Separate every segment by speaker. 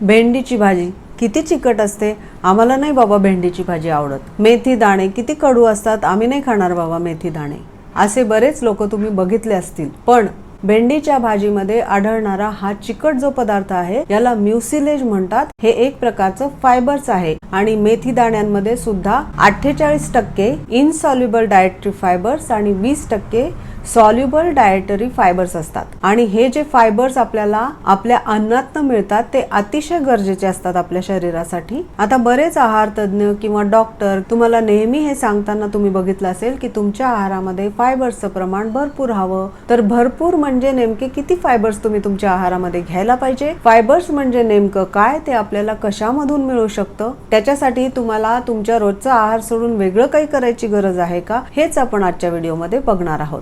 Speaker 1: भेंडीची भाजी किती चिकट असते? आम्हाला नाही बाबा भेंडीची भाजी आवडत. मेथी दाणे किती कडू असतात? आम्ही नाही खाणार बाबा मेथी दाणे. असे बरेच लोक तुम्ही बघितले असतील. पण भेंडीच्या भाजीमध्ये आढळणारा हा चिकट जो पदार्थ आहे याला म्युसिलेज म्हणतात. हे एक प्रकारचं फायबर्स आहे आणि मेथी दाण्यांमध्ये सुद्धा अठ्ठेचाळीस टक्के इनसॉल्युबल डायट्री फायबर्स आणि वीस टक्के सॉल्युबल डायटरी फायबर्स असतात. आणि हे जे फायबर्स आपल्याला आपल्या अन्नातनं मिळतात ते अतिशय गरजेचे असतात आपल्या शरीरासाठी. आता बरेच आहार तज्ज्ञ किंवा डॉक्टर तुम्हाला नेहमी हे सांगताना तुम्ही बघितलं असेल की तुमच्या आहारामध्ये फायबर्सचं प्रमाण भरपूर हवं. तर भरपूर म्हणजे नेमके किती फायबर्स तुम्ही तुमच्या आहारामध्ये घ्यायला पाहिजे? फायबर्स म्हणजे नेमकं काय? ते आपल्याला कशामधून मिळू शकतं? त्याच्यासाठी तुम्हाला तुमच्या रोजचा आहार सोडून वेगळं काही करायची गरज आहे का? हेच आपण आजच्या व्हिडिओमध्ये बघणार आहोत.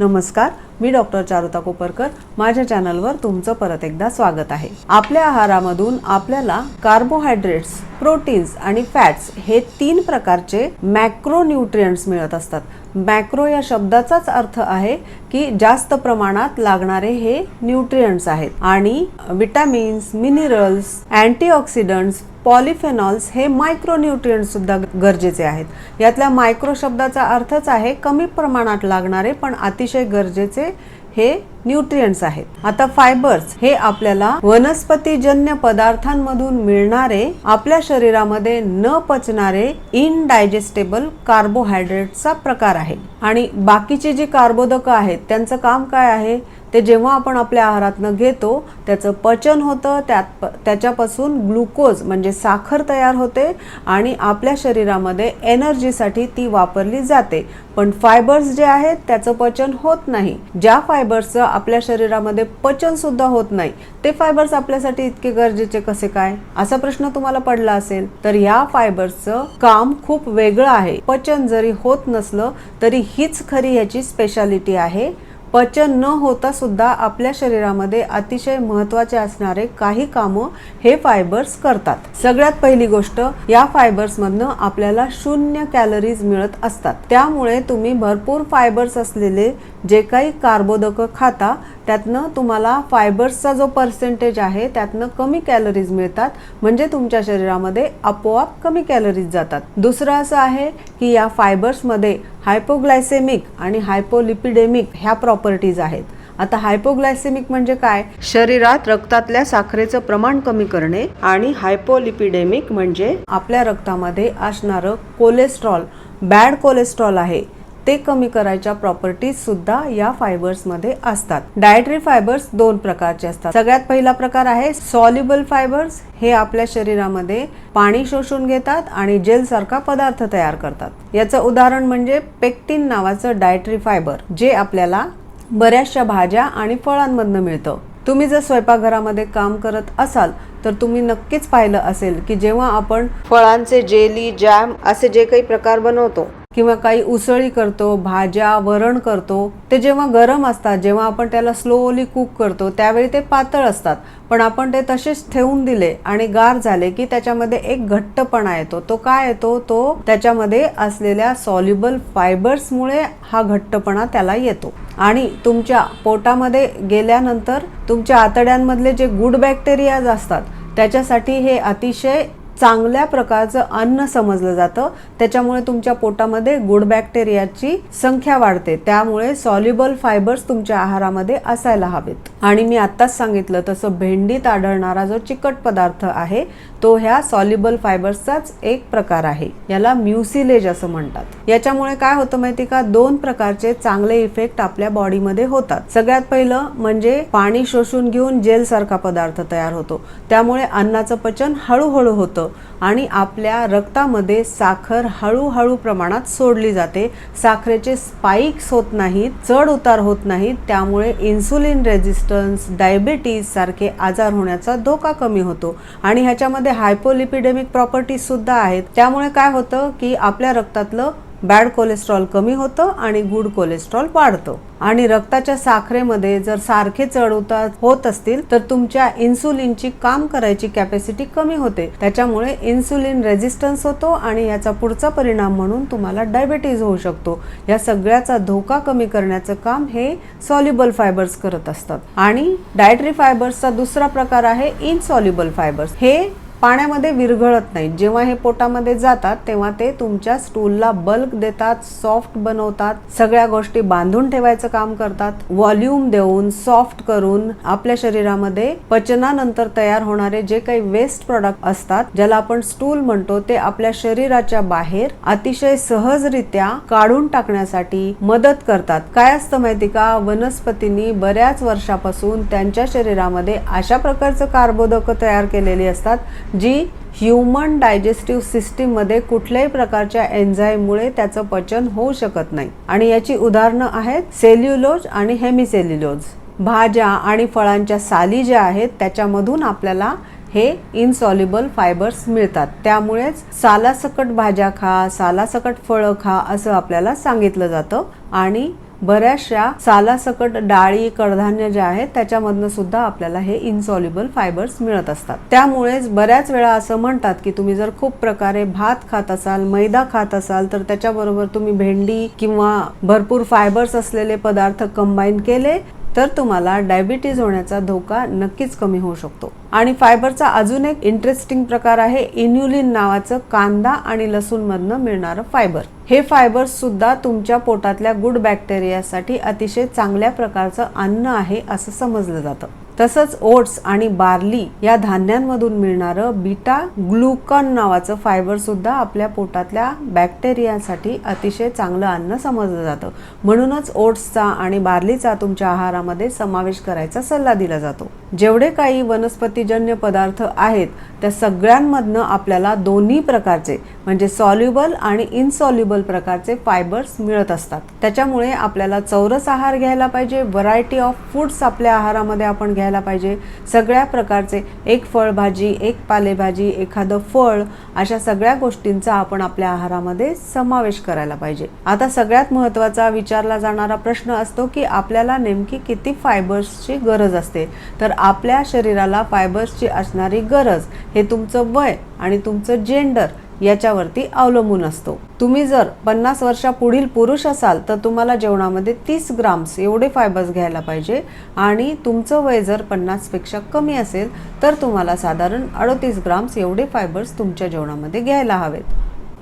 Speaker 1: नमस्कार मी डॉक्टर चारुता कोपरकर. माझ्या चॅनलवर तुमचं परत एकदा स्वागत आहे. आपल्या आहारामधून आपल्याला कार्बोहायड्रेट्स प्रोटीन्स आणि फॅट्स हे तीन प्रकारचे मॅक्रोन्यूट्रियंट्स मिळत असतात. मॅक्रो या शब्दाचाच अर्थ आहे की जास्त प्रमाणात लागणारे हे न्यूट्रियंट्स आहेत. आणि विटॅमिन्स मिनरल्स अँटीऑक्सिडंट्स पॉलिफेनॉल्स हे मायक्रोन्यूट्रियंट सुद्धा गरजेचे आहेत. यातल्या मायक्रो शब्दाचा अर्थच आहे कमी प्रमाणात लागणारे पण अतिशय गरजेचे हे न्यूट्रियंट्स आहेत. आता फायबर्स हे आपल्याला वनस्पतीजन्य पदार्थांमधून मिळणारे आपल्या शरीरामध्ये न पचणारे इनडायजेस्टेबल कार्बोहायड्रेटचा प्रकार आहे आणि बाकीचे जे कार्बोदकं आहेत त्यांचं काम काय आहे? ते जेव्हा आपण आपल्या आहारातनं घेतो त्याचं पचन होतं त्यात त्याच्यापासून ग्लुकोज म्हणजे साखर तयार होते आणि आपल्या शरीरामध्ये एनर्जीसाठी ती वापरली जाते. पण फायबर्स जे आहेत त्याचं पचन होत नाही. ज्या फायबर्सचं आपल्या शरीरामध्ये पचन सुद्धा होत नाही. ते फायबर्स आपल्यासाठी इतके गरजेचे कसे काय? असा प्रश्न तुम्हाला पडला असेल तर या फायबर्सचं काम खूप वेगळं आहे. पचन जरी होत नसलं तरी हीच खरी ह्याची स्पेशालिटी आहे. पचन न होता सुद्धा आपल्या शरीरामध्ये अतिशय महत्त्वाचे असणारे काही कामं हे फायबर्स करतात. सगळ्यात पहिली गोष्ट या फायबर्स मधनं आपल्याला शून्य कॅलरीज मिळत असतात. त्यामुळे तुम्ही भरपूर फायबर्स असलेले जे काही कार्बोदकं खाता त्यातनं तुम्हाला फायबर्सचा जो पर्सेंटेज आहे त्यातनं कमी कॅलरीज मिळतात. म्हणजे तुमच्या शरीरामध्ये आपोआप कमी कॅलरीज जातात. दुसरं असं आहे की या फायबर्समध्ये हायपोग्लायसेमिक आणि हायपोलिपिडेमिक ह्या प्रॉपर्टीज आहेत. आता हायपोग्लायसेमिक म्हणजे काय? शरीरात रक्तातल्या साखरेचं प्रमाण कमी करणे आणि हायपोलिपिडेमिक म्हणजे आपल्या रक्तामध्ये असणारं कोलेस्ट्रॉल बॅड कोलेस्ट्रॉल आहे. ते कमी करायच्या प्रॉपर्टीज सुद्धा या फायबर्समध्ये असतात. डायटरी फायबर्स दोन प्रकारचे असतात. सगळ्यात पहिला प्रकार आहे सॉल्युबल फायबर्स हे आपल्या शरीरामध्ये पाणी शोषून घेतात आणि जेल सारखा पदार्थ तयार करतात. याचं उदाहरण म्हणजे पेक्टिन नावाचं डायटरी फायबर जे आपल्याला बऱ्याचशा भाज्या आणि फळांमधनं मिळतं. तुम्ही जर स्वयंपाकघरामध्ये काम करत असाल तर तुम्ही नक्कीच पाहिलं असेल की जेव्हा आपण फळांचे जेली जॅम असे जे काही प्रकार बनवतो किंवा काही उसळी करतो भाज्या वरण करतो ते जेव्हा गरम असतात जेव्हा आपण त्याला स्लोली कुक करतो त्यावेळी ते पातळ असतात. पण आपण ते तसेच ठेवून दिले आणि गार झाले की त्याच्यामध्ये एक घट्टपणा येतो. तो काय येतो? तो त्याच्यामध्ये असलेल्या सॉल्युबल फायबर्समुळे हा घट्टपणा त्याला येतो. आणि तुमच्या पोटामध्ये गेल्यानंतर तुमच्या आतड्यांमधले जे गुड बॅक्टेरियाज असतात त्याच्यासाठी हे अतिशय चांगल्या प्रकारचं अन्न समजलं जातं. त्याच्यामुळे तुमच्या पोटामध्ये गुड बॅक्टेरियाची संख्या वाढते. त्यामुळे सॉल्युबल फायबर्स तुमच्या आहारामध्ये असायला हवेत. आणि मी आत्ताच सांगितलं तसं भेंडीत आढळणारा जो चिकट पदार्थ आहे तो ह्या सॉल्युबल फायबर्सचाच एक प्रकार आहे. याला म्युसिलेज असं म्हणतात. याच्यामुळे काय होतं माहिती का? दोन प्रकारचे चांगले इफेक्ट आपल्या बॉडीमध्ये होतात. सगळ्यात पहिलं म्हणजे पाणी शोषून घेऊन जेल सारखा पदार्थ तयार होतो. त्यामुळे अन्नाचं पचन हळूहळू होतं. आणि आपल्या रक्तामध्ये साखर हळूहळू प्रमाणात सोडली जाते. साखरेचे स्पाइक्स होत नाहीत चढ उतार होत नाहीत त्यामुळे इन्सुलिन रेझिस्टन्स डायबिटीज सारखे आजार होण्याचा धोका कमी होतो. आणि ह्याच्यामध्ये हायपोलिपिडेमिक प्रॉपर्टीज सुद्धा आहेत. त्यामुळे काय होतं की आपल्या रक्तातलं बॅड कोलेस्ट्रॉल कमी होतं आणि गुड कोलेस्ट्रॉल वाढतं. आणि रक्ताच्या साखरेमध्ये जर सारखे चढ उतार होत असतील तर तुमच्या इन्सुलिनची काम करायची कॅपॅसिटी कमी होते. त्याच्यामुळे इन्सुलिन रेजिस्टन्स होतो आणि याचा पुढचा परिणाम म्हणून तुम्हाला डायबिटीज होऊ शकतो. या सगळ्याचा धोका कमी करण्याचं काम हे सॉल्युबल फायबर्स करत असतात. आणि डायटरी फायबर्सचा दुसरा प्रकार आहे इनसॉल्युबल फायबर्स हे पाण्यामध्ये विरघळत नाहीत. जेव्हा हे पोटामध्ये जातात तेव्हा ते तुमच्या स्टूलला बल्क देतात सॉफ्ट बनवतात सगळ्या गोष्टी बांधून ठेवायचं काम करतात. व्हॉल्यूम देऊन सॉफ्ट करून आपल्या शरीरामध्ये पचनानंतर तयार होणारे जे काही वेस्ट प्रॉडक्ट असतात ज्याला आपण स्टूल म्हणतो ते आपल्या शरीराच्या बाहेर अतिशय सहजरित्या काढून टाकण्यासाठी मदत करतात. काय असतं माहिती का? वनस्पतींनी बऱ्याच वर्षापासून त्यांच्या शरीरामध्ये अशा प्रकारचं कार्बोदक तयार केलेली असतात जी ह्युमन डायजेस्टिव्ह सिस्टीममध्ये कुठल्याही प्रकारच्या एन्झाईममुळे त्याचं पचन होऊ शकत नाही. आणि याची उदाहरणं आहेत सेल्युलोज आणि हेमिसेल्युलोज. भाज्या आणि फळांच्या साली ज्या आहेत त्याच्यामधून आपल्याला हे इनसॉल्युबल फायबर्स मिळतात. त्यामुळेच सालासकट भाज्या खा सालासकट फळं खा असं आपल्याला सांगितलं जातं. आणि बऱ्याचशा सालासकट डाळी कडधान्य जे आहेत त्याच्यामधनं सुद्धा आपल्याला हे इनसॉल्युबल फायबर्स मिळत असतात. त्यामुळेच बऱ्याच वेळा असं म्हणतात की तुम्ही जर खूप प्रकारे भात खात असाल मैदा खात असाल तर त्याच्याबरोबर तुम्ही भेंडी किंवा भरपूर फायबर्स असलेले पदार्थ कंबाईन केले तर तुम्हाला डायबिटीज होण्याचा धोका नक्कीच कमी होऊ शकतो. आणि फायबरचा अजून एक इंटरेस्टिंग प्रकार आहे इन्युलिन नावाचं कांदा आणि लसूण मधनं मिळणारं फायबर हे फायबर सुद्धा तुमच्या पोटातल्या गुड बॅक्टेरियासाठी अतिशय चांगल्या प्रकारचं अन्न आहे असं समजलं जातं. तसंच ओट्स आणि बार्ली या धान्यांमधून मिळणारं बीटा ग्लुकॉन नावाचं फायबर सुद्धा आपल्या पोटातल्या बॅक्टेरियासाठी अतिशय चांगलं अन्न समजलं जातं. म्हणूनच ओट्सचा आणि बार्लीचा तुमच्या आहारामध्ये समावेश करायचा सल्ला दिला जातो. जेवढे काही वनस्पतीजन्य पदार्थ आहेत त्या सगळ्यांमधनं आपल्याला दोन्ही प्रकारचे म्हणजे सॉल्युबल आणि इनसॉल्युबल प्रकारचे फायबर्स मिळत असतात. त्याच्यामुळे आपल्याला चौरस आहार घ्यायला पाहिजे व्हरायटी ऑफ फूड्स आपल्या आहारामध्ये आपण घ्यायला पाहिजे. सगळ्या प्रकारचे एक फळभाजी एक पालेभाजी एखादं फळ अशा सगळ्या गोष्टींचा आपण आपल्या आहारामध्ये समावेश करायला पाहिजे. आता सगळ्यात महत्त्वाचा विचारला जाणारा प्रश्न असतो की आपल्याला नेमकी किती फायबर्सची गरज असते? तर आपल्या शरीराला फायबर्सची असणारी गरज हे तुमचं वय आणि तुमचं जेंडर याच्यावरती अवलंबून असतो. तुम्ही जर पन्नास वर्षा पुढील पुरुष असाल तर तुम्हाला जेवणामध्ये तीस ग्राम्स एवढे फायबर्स घ्यायला पाहिजे आणि तुमचं वय जर पन्नासपेक्षा कमी असेल तर तुम्हाला साधारण अडतीस ग्राम्स एवढे फायबर्स तुमच्या जेवणामध्ये घ्यायला हवेत.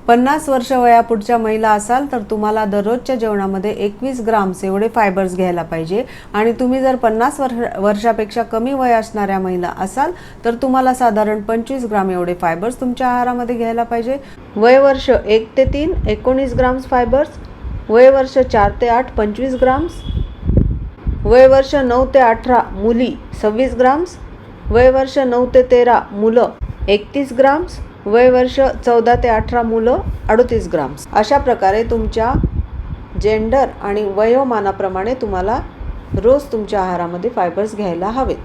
Speaker 1: पन्नास वर्ष वयापुढच्या महिला असाल तर तुम्हाला दररोजच्या जेवणामध्ये एकवीस ग्राम्स एवढे फायबर्स घ्यायला पाहिजे. आणि तुम्ही जर पन्नास वर्ष वर्षापेक्षा कमी वय असणाऱ्या महिला असाल तर तुम्हाला साधारण पंचवीस ग्राम एवढे फायबर्स तुमच्या आहारामध्ये घ्यायला पाहिजे. वय वर्ष एक ते तीन एकोणीस ग्राम्स फायबर्स. वय वर्ष चार ते आठ पंचवीस ग्राम्स. वय वर्ष नऊ ते अठरा मुली सव्वीस ग्राम्स. वय वर्ष नऊ ते तेरा मुलं एकतीस ग्राम्स. वय वर्ष चौदा ते अठरा मुलं अडतीस ग्राम्स अशा प्रकारे तुमच्या जेंडर आणि वयोमानाप्रमाणे तुम्हाला रोज तुमच्या आहारामध्ये फायबर्स घ्यायला हवेत.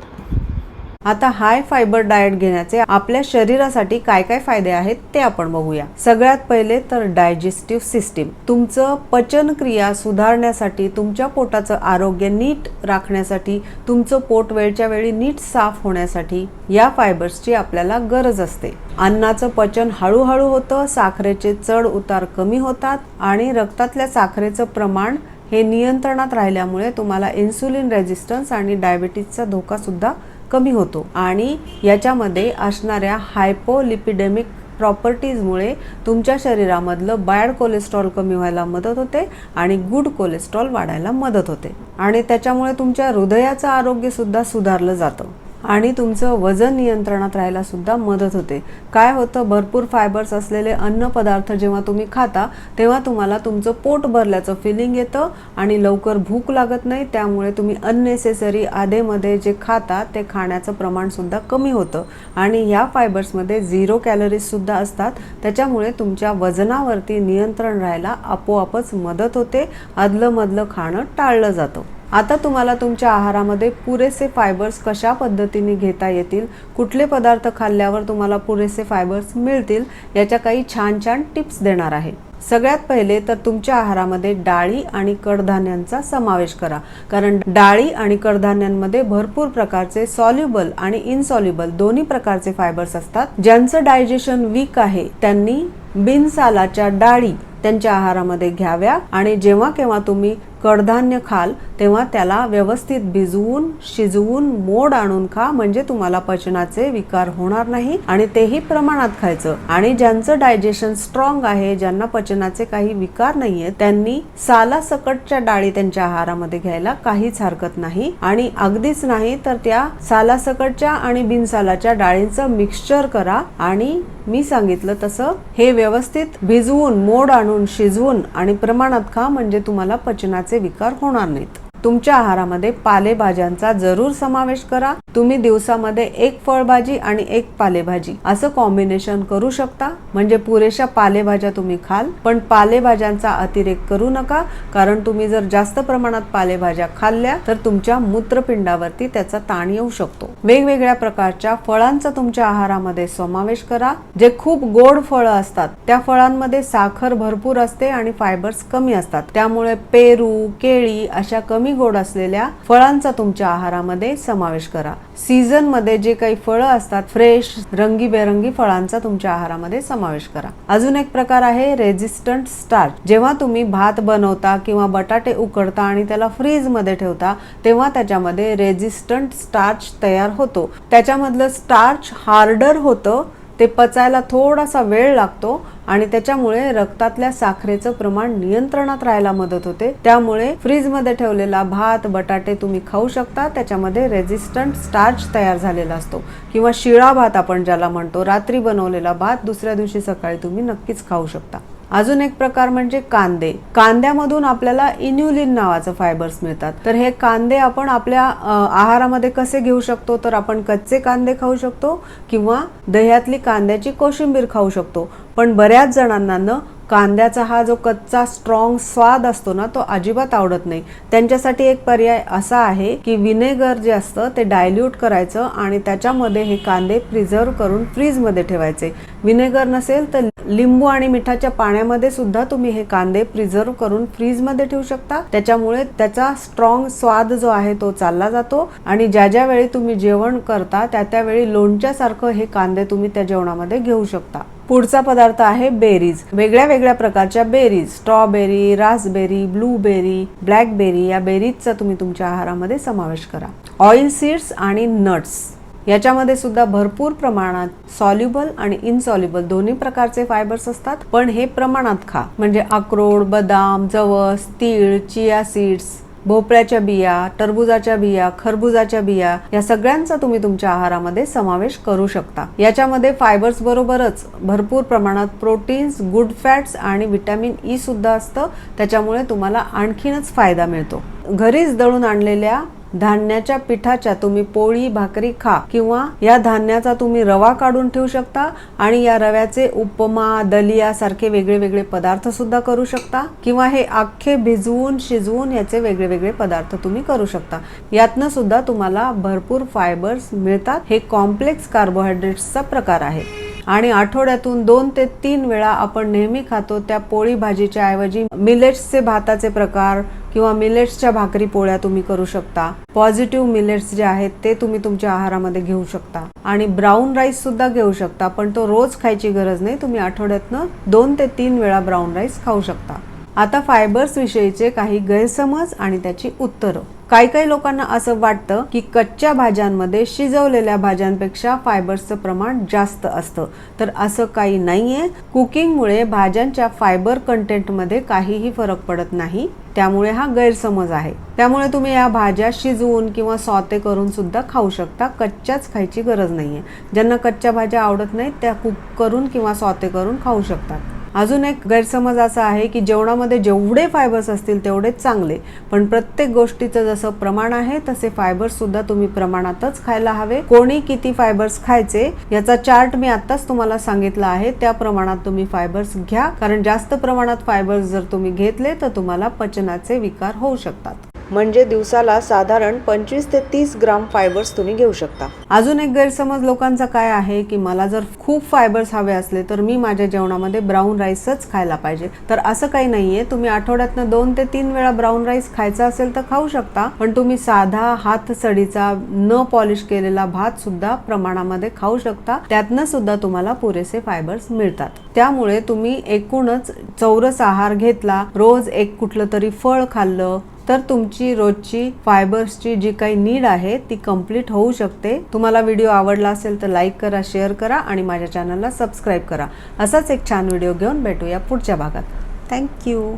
Speaker 1: आता हाय फायबर डाएट घेण्याचे आपल्या शरीरासाठी काय काय फायदे आहेत ते आपण बघूया. सगळ्यात पहिले तर डायजेस्टिव्ह सिस्टीम तुमचं पचनक्रिया सुधारण्यासाठी तुमच्या पोटाचं आरोग्य नीट राखण्यासाठी तुमचं पोट वेळच्या वेळी नीट साफ होण्यासाठी या फायबर्सची आपल्याला गरज असते. अन्नाचं पचन हळूहळू होतं साखरेचे चढ उतार कमी होतात आणि रक्तातल्या साखरेचं प्रमाण हे नियंत्रणात राहिल्यामुळे तुम्हाला इन्सुलिन रेजिस्टन्स आणि डायबिटीजचा धोका सुद्धा कमी होतो आणि याच्यामध्ये असणाऱ्या हायपोलिपिडेमिक प्रॉपर्टीजमुळे तुमच्या शरीरामधलं बॅड कोलेस्ट्रॉल कमी व्हायला मदत होते आणि गुड कोलेस्ट्रॉल वाढायला मदत होते. आणि त्याच्यामुळे तुमच्या हृदयाचं आरोग्यसुद्धा सुधारलं जातं. आणि तुमचं वजन नियंत्रणात राहायला सुद्धा मदत होते. काय होतं? भरपूर फायबर्स असलेले अन्न पदार्थ जेव्हा तुम्ही खाता तेव्हा तुम्हाला तुमचं पोट भरल्याचं फिलिंग येतं आणि लवकर भूक लागत नाही. त्यामुळे तुम्ही अननेसेसरी आधेमध्ये जे खाता ते खाण्याचं प्रमाण सुद्धा कमी होतं. आणि ह्या फायबर्समध्ये झिरो कॅलरीज सुद्धा असतात. त्याच्यामुळे तुमच्या वजनावरती नियंत्रण राहायला आपोआपच मदत होते. अदलंमधलं खाणं टाळलं जातं. आता तुम्हाला तुमच्या आहारामध्ये पुरेसे फायबर्स कशा पद्धतीने घेता येतील कुठले पदार्थ खाल्ल्यावर तुम्हाला पुरेसे फायबर्स मिळतील याच्या काही छान छान टिप्स देणार आहे. सगळ्यात पहिले तर तुमच्या आहारामध्ये डाळी आणि कडधान्यांचा समावेश करा. कारण डाळी आणि कडधान्यांमध्ये भरपूर प्रकारचे सॉल्युबल आणि इनसॉल्युबल दोन्ही प्रकारचे फायबर्स असतात. ज्यांचं डायजेशन वीक आहे त्यांनी बिनसालाच्या डाळी त्यांच्या आहारामध्ये घ्याव्या आणि जेव्हा केव्हा तुम्ही कडधान्य खाल तेव्हा त्याला व्यवस्थित भिजवून शिजवून मोड आणून खा म्हणजे तुम्हाला पचनाचे विकार होणार नाही आणि तेही प्रमाणात खायचं. आणि ज्यांचं डायजेशन स्ट्रॉंग आहे ज्यांना पचनाचे काही विकार नाहीये त्यांनी साला सकटच्या डाळी त्यांच्या आहारामध्ये घ्यायला काहीच हरकत नाही. आणि अगदीच नाही तर त्या सालासकटच्या आणि बिनसालाच्या डाळींचं मिक्सचर करा. आणि मी सांगितलं तसं हे व्यवस्थित भिजवून मोड आणून शिजवून आणि प्रमाणात खा म्हणजे तुम्हाला पचनाचे विकार होणार नाहीत. तुमच्या आहारामध्ये पालेभाज्यांचा जरूर समावेश करा. तुम्ही दिवसामध्ये एक फळभाजी आणि एक पालेभाजी. असं कॉम्बिनेशन करू शकता. म्हणजे पुरेशा पालेभाज्या तुम्ही खाल पण पालेभाज्यांचा अतिरेक करू नका. कारण तुम्ही जर जास्त प्रमाणात पालेभाज्या खाल्ल्या तर तुमच्या मूत्रपिंडावरती त्याचा ताण येऊ शकतो. वेगवेगळ्या प्रकारच्या फळांचा तुमच्या आहारामध्ये समावेश करा. जे खूप गोड फळं असतात त्या फळांमध्ये साखर भरपूर असते आणि फायबर्स कमी असतात. त्यामुळे पेरू केळी अशा कमी गोड असलेल्या फळांचा तुमच्या आहारामध्ये समावेश करा. सीझनमध्ये जे काही फळं असतात फ्रेश रंगीबेरंगी फळांचा तुमच्या आहारामध्ये समावेश करा. अजून एक प्रकार आहे रेजिस्टंट स्टार्च. जेव्हा तुम्ही भात बनवता किंवा बटाटे उकडता आणि त्याला फ्रीजमध्ये ठेवता तेव्हा त्याच्यामध्ये रेजिस्टंट स्टार्च तयार होतो. त्याच्यामधलं स्टार्च हार्डर होतं ते पचायला थोडासा वेळ लागतो आणि त्याच्यामुळे रक्तातल्या साखरेचं प्रमाण नियंत्रणात राहायला मदत होते. त्यामुळे फ्रीजमध्ये ठेवलेला भात बटाटे तुम्ही खाऊ शकता. त्याच्यामध्ये रेजिस्टंट स्टार्च तयार झालेला असतो. किंवा शिळा भात आपण ज्याला म्हणतो रात्री बनवलेला भात दुसऱ्या दिवशी सकाळी तुम्ही नक्कीच खाऊ शकता. अजून एक प्रकार म्हणजे कांदे. कांद्यामधून आपल्याला इन्युलिन नावाचं फायबर्स मिळतात. तर हे कांदे आपण आपल्या आहारामध्ये कसे घेऊ शकतो? तर आपण कच्चे कांदे खाऊ शकतो किंवा दह्यातली कांद्याची कोशिंबीर खाऊ शकतो. पण बऱ्याच जणांना न कांद्याचा हा जो कच्चा स्ट्रॉंग स्वाद असतो ना तो अजिबात आवडत नाही. त्यांच्यासाठी एक पर्याय असा आहे की विनेगर जे असतं ते डायल्यूट करायचं आणि त्याच्यामध्ये हे कांदे प्रिझर्व करून फ्रीजमध्ये ठेवायचे. विनेगर नसेल तर लिंबू आणि मिठाच्या पाण्यामध्ये सुद्धा तुम्ही हे कांदे प्रिझर्व्ह करून फ्रीजमध्ये ठेवू शकता. त्याच्यामुळे त्याचा स्ट्रॉंग स्वाद जो आहे तो चालला जातो. आणि ज्या ज्या वेळी तुम्ही जेवण करता त्या त्यावेळी लोणच्यासारखं हे कांदे तुम्ही त्या जेवणामध्ये घेऊ शकता. पुढचा पदार्थ आहे बेरीज. वेगळ्या वेगळ्या प्रकारच्या बेरीज. स्ट्रॉबेरी रासबेरी ब्लूबेरी ब्लॅकबेरी या बेरीजचा तुम्ही तुमच्या आहारामध्ये समावेश करा. ऑइल सीड्स आणि नट्स याच्यामध्ये सुद्धा भरपूर प्रमाणात सॉल्युबल आणि इनसॉल्युबल दोन्ही प्रकारचे फायबर्स असतात. पण हे प्रमाणात खा. म्हणजे अक्रोड बदाम जवस तीळ चिया सीड्स भोपळ्याच्या बिया टरबुजाच्या बिया खरबुजाच्या बिया या सगळ्यांचा तुम्ही तुमच्या आहारामध्ये समावेश करू शकता. याच्यामध्ये फायबर्स बरोबरच भरपूर प्रमाणात प्रोटीन्स गुड फॅट्स आणि विटॅमिन ई e सुद्धा असतं. त्याच्यामुळे तुम्हाला आणखीनच फायदा मिळतो. घरीच दळून आणलेल्या धान्याच्या पिठाच्या तुम्ही पोळी भाकरी खा किंवा या धान्याचा तुम्ही रवा काढून ठेवू शकता आणि या रव्याचे उपमा दलिया सारखे वेगळे वेगळे पदार्थ सुद्धा करू शकता किंवा हे अख्खे भिजवून शिजवून याचे वेगळे वेगळे पदार्थ तुम्ही करू शकता. यातनं सुद्धा तुम्हाला भरपूर फायबर्स मिळतात. हे कॉम्प्लेक्स कार्बोहायड्रेट्सचा प्रकार आहे. आणि आठवड्यातून दोन ते तीन वेळा आपण नेहमी खातो त्या पोळी भाजीच्या ऐवजी मिलेट्सचे भाताचे प्रकार किंवा मिलेट्सच्या भाकरी पोळ्या तुम्ही करू शकता. पॉझिटिव्ह मिलेट्स जे आहेत ते तुम्ही तुमच्या आहारामध्ये घेऊ शकता. आणि ब्राऊन राईस सुद्धा घेऊ शकता पण तो रोज खायची गरज नाही. तुम्ही आठवड्यातनं दोन ते तीन वेळा ब्राऊन राईस खाऊ शकता. आता फायबर्स विषयीचे काही गैरसमज आणि त्याची उत्तरं. काही काही लोकांना असं वाटतं की कच्च्या भाज्यांमध्ये शिजवलेल्या भाज्यांपेक्षा फायबर्सचं प्रमाण जास्त असतं. तर असं काही नाहीये. कुकिंगमुळे भाज्यांच्या फायबर कंटेंटमध्ये काहीही फरक पडत नाही. त्यामुळे हा गैरसमज आहे. त्यामुळे तुम्ही या भाज्या शिजवून किंवा सॉते करून सुद्धा खाऊ शकता. कच्च्याच खायची गरज नाहीये. ज्यांना कच्च्या भाज्या आवडत नाहीत त्या कुक करून किंवा सॉते करून खाऊ शकतात. अजून एक गैरसमज असा आहे की जेवणामध्ये जेवढे फायबर्स असतील तेवढेच चांगले. पण प्रत्येक गोष्टीचं जसं प्रमाण आहे तसे फायबर्स सुद्धा तुम्ही प्रमाणातच खायला हवे. कोणी किती फायबर्स खायचे याचा चार्ट मी आत्ताच तुम्हाला सांगितला आहे. त्या प्रमाणात तुम्ही फायबर्स घ्या. कारण जास्त प्रमाणात फायबर्स जर तुम्ही घेतले तर तुम्हाला पचनाचे विकार होऊ शकतात. म्हणजे दिवसाला साधारण पंचवीस ते तीस ग्राम फायबर्स तुम्ही घेऊ शकता. अजून एक गैरसमज लोकांचा काय आहे की मला जर खूप फायबर्स हवे असले तर मी माझ्या जेवणामध्ये ब्राऊन राईसच खायला पाहिजे. तर असं काही नाहीये. तुम्ही आठवड्यातनं दोन ते तीन वेळा ब्राऊन राईस खायचा असेल तर खाऊ शकता. पण तुम्ही साधा हात सडीचा न पॉलिश केलेला भात सुद्धा प्रमाणामध्ये खाऊ शकता. त्यातनं सुद्धा तुम्हाला पुरेसे फायबर्स मिळतात. त्यामुळे तुम्ही एकूणच चौरस आहार घेतला. रोज एक कुठलं तरी फळ खाल्लं. तर तुमची रोजची फायबर्सची जी काही नीड आहे ती कंप्लीट होऊ शकते. तुम्हाला व्हिडिओ आवडला असेल तर लाईक करा शेअर करा आणि माझ्या चॅनलला सबस्क्राईब करा. असाच एक छान व्हिडिओ घेऊन भेटूया पुढच्या भागात. थँक्यू.